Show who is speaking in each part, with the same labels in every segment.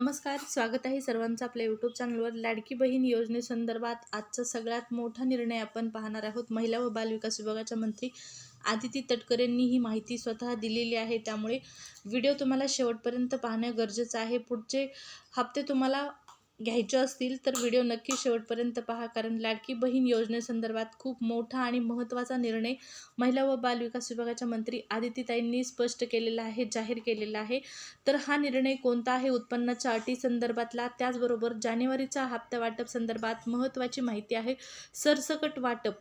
Speaker 1: नमस्कार स्वागत आहे सर्वांचं आपल्या यूट्यूब चॅनलवर लाडकी बहीण योजनेसंदर्भात आजचा सगळ्यात मोठा निर्णय आपण पाहणार आहोत. महिला व बालविकास विभागाच्या मंत्री आदिती तटकरेंनी ही माहिती स्वतः दिलेली आहे. त्यामुळे व्हिडिओ तुम्हाला शेवटपर्यंत पाहणं गरजेचं आहे. पुढचे हप्ते तुम्हाला घ्यायचे असतील तर व्हिडिओ नक्की शेवटपर्यंत पहा कारण लाडकी बहीण योजनेसंदर्भात खूप मोठा आणि महत्त्वाचा निर्णय महिला व बालविकास विभागाच्या मंत्री आदितीताईंनी स्पष्ट केलेला आहे जाहीर केलेला आहे. तर हा निर्णय कोणता आहे? उत्पन्नाच्या अटी संदर्भातला. त्याचबरोबर जानेवारीचा हप्ता वाटप संदर्भात महत्त्वाची माहिती आहे. सरसकट वाटप.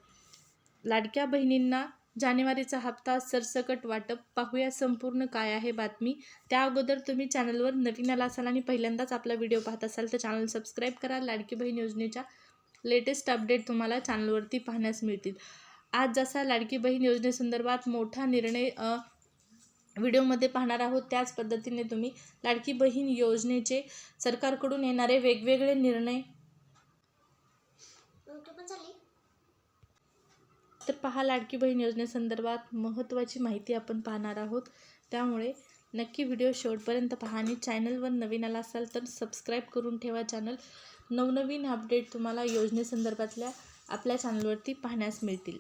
Speaker 1: लाडक्या बहिणींना जानेवारीचा हप्ता सरसकट वाटप. पाहूया संपूर्ण काय आहे बातमी. त्या अगोदर तुम्ही चॅनलवर नवीन आला असाल आणि पहिल्यांदाच आपला व्हिडिओ पाहत असाल तर चॅनल सबस्क्राईब करा. लाडकी बहीण योजनेच्या लेटेस्ट अपडेट तुम्हाला चॅनलवरती पाहण्यास मिळतील. आज जसा लाडकी बहीण योजनेसंदर्भात मोठा निर्णय व्हिडिओमध्ये पाहणार आहोत त्याच पद्धतीने तुम्ही लाडकी बहीण योजनेचे सरकारकडून येणारे वेगवेगळे निर्णय तर पहा लाडकी बहीण योजनेसंदर्भात महत्त्वाची माहिती आपण पाहणार आहोत. त्यामुळे नक्की व्हिडिओ शेवटपर्यंत पहा आणि चॅनलवर नवीन आला असाल तर सबस्क्राईब करून ठेवा चॅनल. नवनवीन अपडेट तुम्हाला योजनेसंदर्भातल्या आपल्या चॅनलवरती पाहण्यास मिळतील.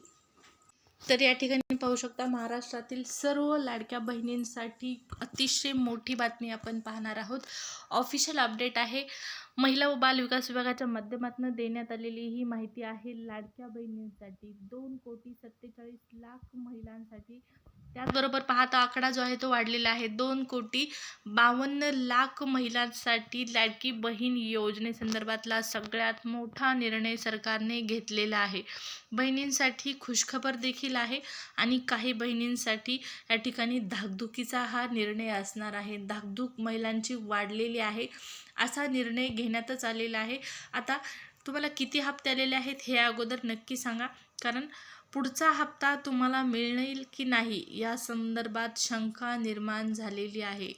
Speaker 1: तर या ठिकाणी पाहू शकता महाराष्ट्रातील सर्व लाडक्या बहिणींसाठी अतिशय मोठी बातमी आपण पाहणार आहोत. ऑफिशियल अपडेट आहे महिला व बाल विकास विभागाच्या माध्यमातून देण्यात आलेली ही माहिती आहे. लाडक्या बहिणींसाठी दोन कोटी सत्तेचाळीस लाख महिलांसाठी त्याचबरोबर पाहता आकडा जो आहे तो वाढलेला आहे. दोन कोटी बावन्न लाख महिलांसाठी लाडकी बहीण योजनेसंदर्भातला सगळ्यात मोठा निर्णय सरकारने घेतलेला आहे. बहिणींसाठी खुशखबर देखील आहे आणि काही बहिणींसाठी या ठिकाणी धाकधुकीचा हा निर्णय असणार आहे. धाकधूक महिलांची वाढलेली आहे असा निर्णय घेण्यातच आलेला आहे. आता तुम्हाला किती हप्ते आलेले आहेत हे अगोदर नक्की सांगा. कारण पुढचा हप्ता तुम्हाला मिळेल की नाही या संदर्भात शंका निर्माण झालेली आहे.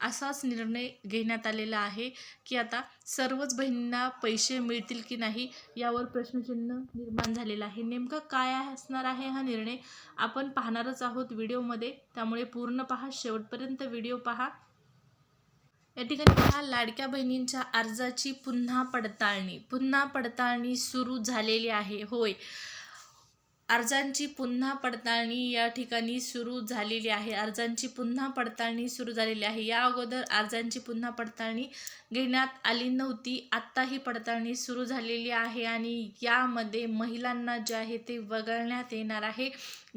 Speaker 1: असाच निर्णय घेण्यात आलेला आहे की आता सर्वच बहिणींना पैसे मिळतील की नाही यावर प्रश्नचिन्ह निर्माण झालेलं आहे. नेमकं काय असणार आहे हा निर्णय आपण पाहणारच आहोत व्हिडिओमध्ये. त्यामुळे पूर्ण पहा शेवटपर्यंत व्हिडिओ पहा. या ठिकाणी पहा लाडक्या बहिणींच्या अर्जाची पुन्हा पडताळणी. पुन्हा पडताळणी सुरू झालेली आहे. होय. अर्जांची पुन्हा पडताळणी या ठिकाणी सुरू झालेली आहे. अर्जांची पुन्हा पडताळणी सुरू झालेली आहे. या अगोदर अर्जांची पुन्हा पडताळणी घेण्यात आली नव्हती. आत्ता ही पडताळणी सुरू झालेली आहे आणि यामध्ये महिलांना जे आहे ते वगळण्यात येणार आहे.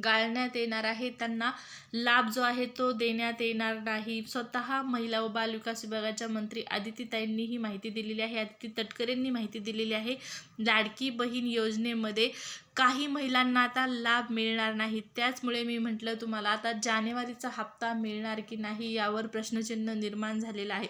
Speaker 1: गाळण्यात येणार आहे. त्यांना लाभ जो आहे तो देण्यात येणार नाही. स्वतः महिला व बाल विकास विभागाच्या मंत्री आदितीताईंनी ही माहिती दिलेली आहे. आदिती तटकरेंनी माहिती दिलेली आहे. लाडकी बहीण योजनेमध्ये काही महिलांना आता लाभ मिळणार नाही. त्याचमुळे मी म्हटलं तुम्हाला आता जानेवारीचा हप्ता मिळणार की नाही यावर प्रश्नचिन्ह निर्माण झालेलं आहे.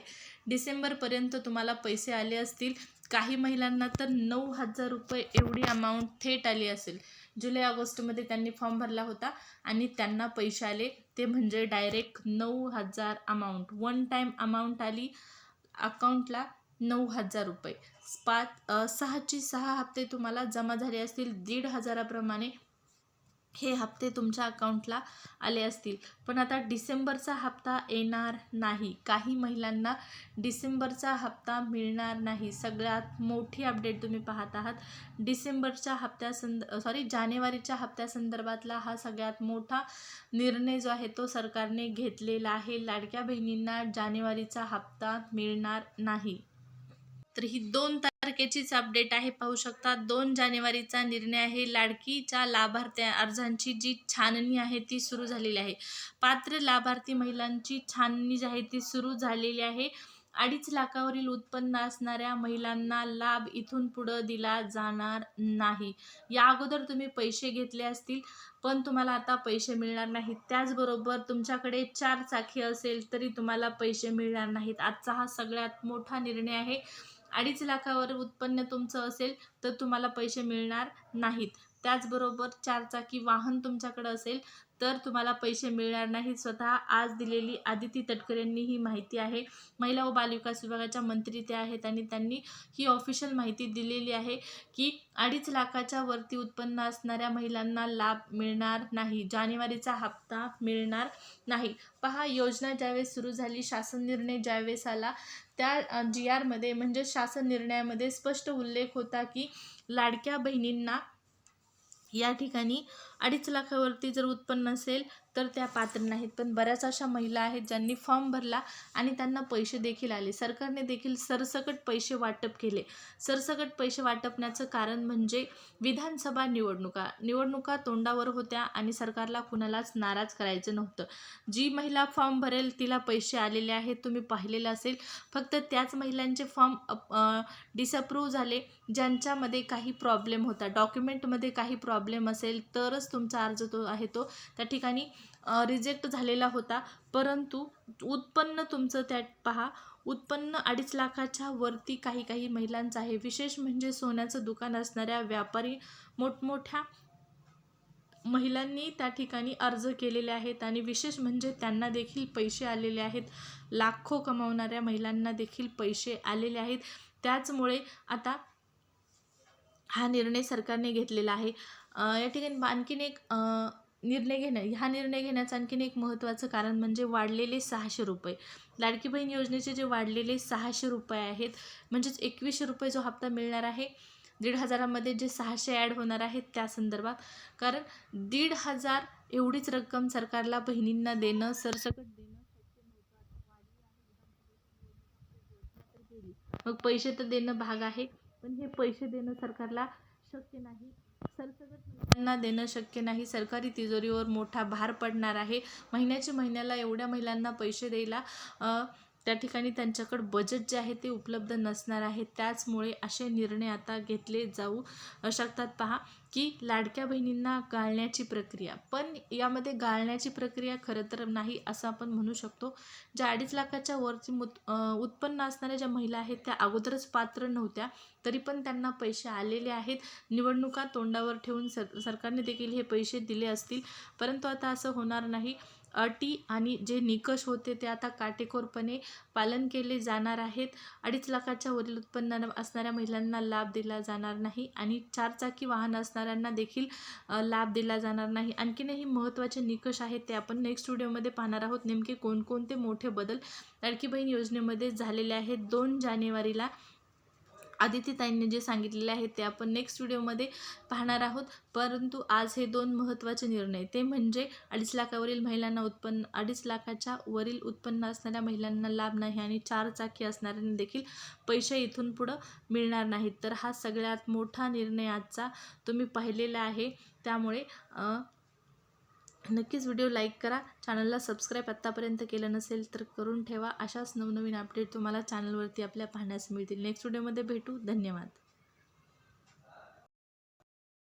Speaker 1: डिसेंबरपर्यंत तुम्हाला पैसे आले असतील. काही महिलांना तर नऊ हजार रुपये एवढी अमाऊंट थेट आली असेल. जुलै ऑगस्टमध्ये त्यांनी फॉर्म भरला होता आणि त्यांना पैसे आले. ते म्हणजे डायरेक्ट नऊ हजार अमाऊंट. वन टाईम अमाऊंट आली अकाउंटला नऊ हजार रुपये. पाच सहाची सहा हप्ते तुम्हाला जमा झाले असतील. दीड हजाराप्रमाणे हे हप्ते तुमच्या अकाउंटला आले असतील. पण आता डिसेंबरचा हप्ता येणार नाही. काही महिलांना डिसेंबरचा हप्ता मिळणार नाही. सगळ्यात मोठी अपडेट तुम्ही पाहत आहात. डिसेंबरच्या हप्त्यासंद सॉरी जानेवारीच्या हप्त्यासंदर्भातला हा सगळ्यात मोठा निर्णय जो आहे तो सरकारने घेतलेला आहे. लाडक्या बहिणींना जानेवारीचा हप्ता मिळणार नाही. तर ही दोन तारखेचीच अपडेट आहे. पाहू शकता दोन जानेवारीचा निर्णय आहे. लाडकीच्या लाभार्थ्या अर्जांची जी छाननी आहे ती सुरू झालेली आहे. पात्र लाभार्थी महिलांची छाननी जी आहे ती सुरू झालेली आहे. अडीच लाखावरील उत्पन्न असणाऱ्या महिलांना लाभ इथून पुढं दिला जाणार नाही. या अगोदर तुम्ही पैसे घेतले असतील पण तुम्हाला आता पैसे मिळणार नाहीत. त्याचबरोबर तुमच्याकडे चार चाकी असेल तरी तुम्हाला पैसे मिळणार नाहीत. आजचा हा सगळ्यात मोठा निर्णय आहे. अडीच लाखावर उत्पन्न तुमचं असेल तर तुम्हाला पैसे मिळणार नाहीत. त्याचबरोबर चारचाकी वाहन तुमच्याकडं असेल तर तुम्हाला पैसे मिळणार नाहीत स्वतः आज दिलेली आदिती तटकर यांनी ही माहिती आहे. महिला व बालविकास विभागाच्या मंत्री त्या आहेत आणि त्यांनी ही ऑफिशियल माहिती दिलेली आहे की अडीच लाखाच्या वरती उत्पन्न असणाऱ्या महिलांना लाभ मिळणार नाही. जानेवारीचा हप्ता मिळणार नाही. पहा योजना ज्यावेळेस सुरू झाली शासन निर्णय ज्यावेळेस आला त्या जी आरमध्ये म्हणजे शासन निर्णयामध्ये स्पष्ट उल्लेख होता की लाडक्या बहिणींना या ठिकाणी अडीच लाखावरती जर उत्पन्न असेल तर त्या पात्र नाहीत. पण बऱ्याच अशा महिला आहेत ज्यांनी फॉर्म भरला आणि त्यांना पैसे देखील आले. सरकारने देखील सरसकट पैसे वाटप केले. सरसकट पैसे वाटपण्याचं कारण म्हणजे विधानसभा निवडणुका. निवडणुका तोंडावर होत्या आणि सरकारला कुणालाच नाराज करायचं नव्हतं. जी महिला फॉर्म भरेल तिला पैसे आलेले आहेत तुम्ही पाहिलेलं असेल. फक्त त्याच महिलांचे फॉर्म डिसअप्रूव्ह झाले ज्यांच्यामध्ये काही प्रॉब्लेम होता. डॉक्युमेंटमध्ये काही प्रॉब्लेम असेल तरच तुमचा अर्ज तो आहे तो. त्या ठिकाणी रिजेक्ट झालेला होता. परंतु उत्पन्न तुमचं त्यात पहा. उत्पन्न अडीच लाखाच्या वरती काही काही महिलांचं आहे. विशेष म्हणजे सोन्याचं दुकान असणाऱ्या व्यापारी मोठमोठ्या महिलांनी त्या ठिकाणी अर्ज केलेले आहेत आणि विशेष म्हणजे त्यांना देखील पैसे आलेले आहेत. लाखो कमावणाऱ्या महिलांना देखील पैसे आलेले आहेत. त्याचमुळे आता हा निर्णय सरकारने घेतलेला आहे. या ठिकाणी आणखीन एक निर्णय घेणं हा निर्णय घेण्याचं आणखीन एक महत्त्वाचं कारण म्हणजे वाढलेले सहाशे रुपये. लाडकी बहीण योजनेचे जे वाढलेले सहाशे रुपये आहेत म्हणजेच एकवीसशे रुपये जो हप्ता मिळणार आहे दीड हजारामध्ये जे सहाशे ॲड होणार आहेत त्या संदर्भात. कारण दीड हजार एवढीच रक्कम सरकारला बहिणींना देणं सरसकट देणं मग पैसे तर देणं भाग आहे पण हे पैसे देणं सरकारला शक्य नाही. सरसकट महिलांना देणं शक्य नाही. सरकारी तिजोरीवर मोठा भार पडणार आहे. महिन्याच्या महिन्याला एवढ्या महिलांना पैसे द्यायला त्या ठिकाणी त्यांच्याकडं बजेट जे आहे ते उपलब्ध नसणार आहे. त्याचमुळे असे निर्णय आता घेतले जाऊ शकतात. पहा की लाडक्या बहिणींना गाळण्याची प्रक्रिया. पण यामध्ये गाळण्याची प्रक्रिया खरं तर नाही असं आपण म्हणू शकतो. ज्या अडीच लाखाच्या वरची मुत उत्पन्न असणाऱ्या ज्या महिला आहेत त्या अगोदरच पात्र नव्हत्या. तरी पण त्यांना पैसे आलेले आहेत. निवडणुका तोंडावर ठेवून सर सरकारने देखील हे पैसे दिले असतील. परंतु आता असं होणार नाही. अटी आणि जे निकष होते ते आता काटेकोरपणे पालन केले जाणार आहेत. अडीच लाखाच्या वरील उत्पन्न असणाऱ्या महिलांना लाभ दिला जाणार नाही आणि चारचाकी वाहन असणाऱ्यांना देखील लाभ दिला जाणार नाही. आणखीनही महत्त्वाचे निकष आहेत ते आपण नेक्स्ट व्हिडिओमध्ये पाहणार आहोत. नेमके कोणकोणते मोठे बदल लाडकी बहीण योजनेमध्ये झालेले आहेत? दोन जानेवारीला आदितीताईंनी जे सांगितलेले आहे ते आपण नेक्स्ट व्हिडिओमध्ये पाहणार आहोत. परंतु आज हे दोन महत्त्वाचे निर्णय ते म्हणजे अडीच लाखावरील महिलांना उत्पन्न अडीच लाखाच्या वरील उत्पन्न असणाऱ्या महिलांना लाभ नाही आणि चार चाकी असणाऱ्यांना देखील पैसे इथून पुढं मिळणार नाहीत. तर हा सगळ्यात मोठा निर्णय आजचा तुम्ही पाहिलेला आहे. त्यामुळे नक्कीच व्हिडिओ लाईक करा. चॅनलला सबस्क्राईब आत्तापर्यंत केलं नसेल तर करून ठेवा. अशाच नवनवीन अपडेट तुम्हाला चॅनलवरती आपल्या पाहण्यास मिळतील. नेक्स्ट व्हिडिओमध्ये भेटू. धन्यवाद.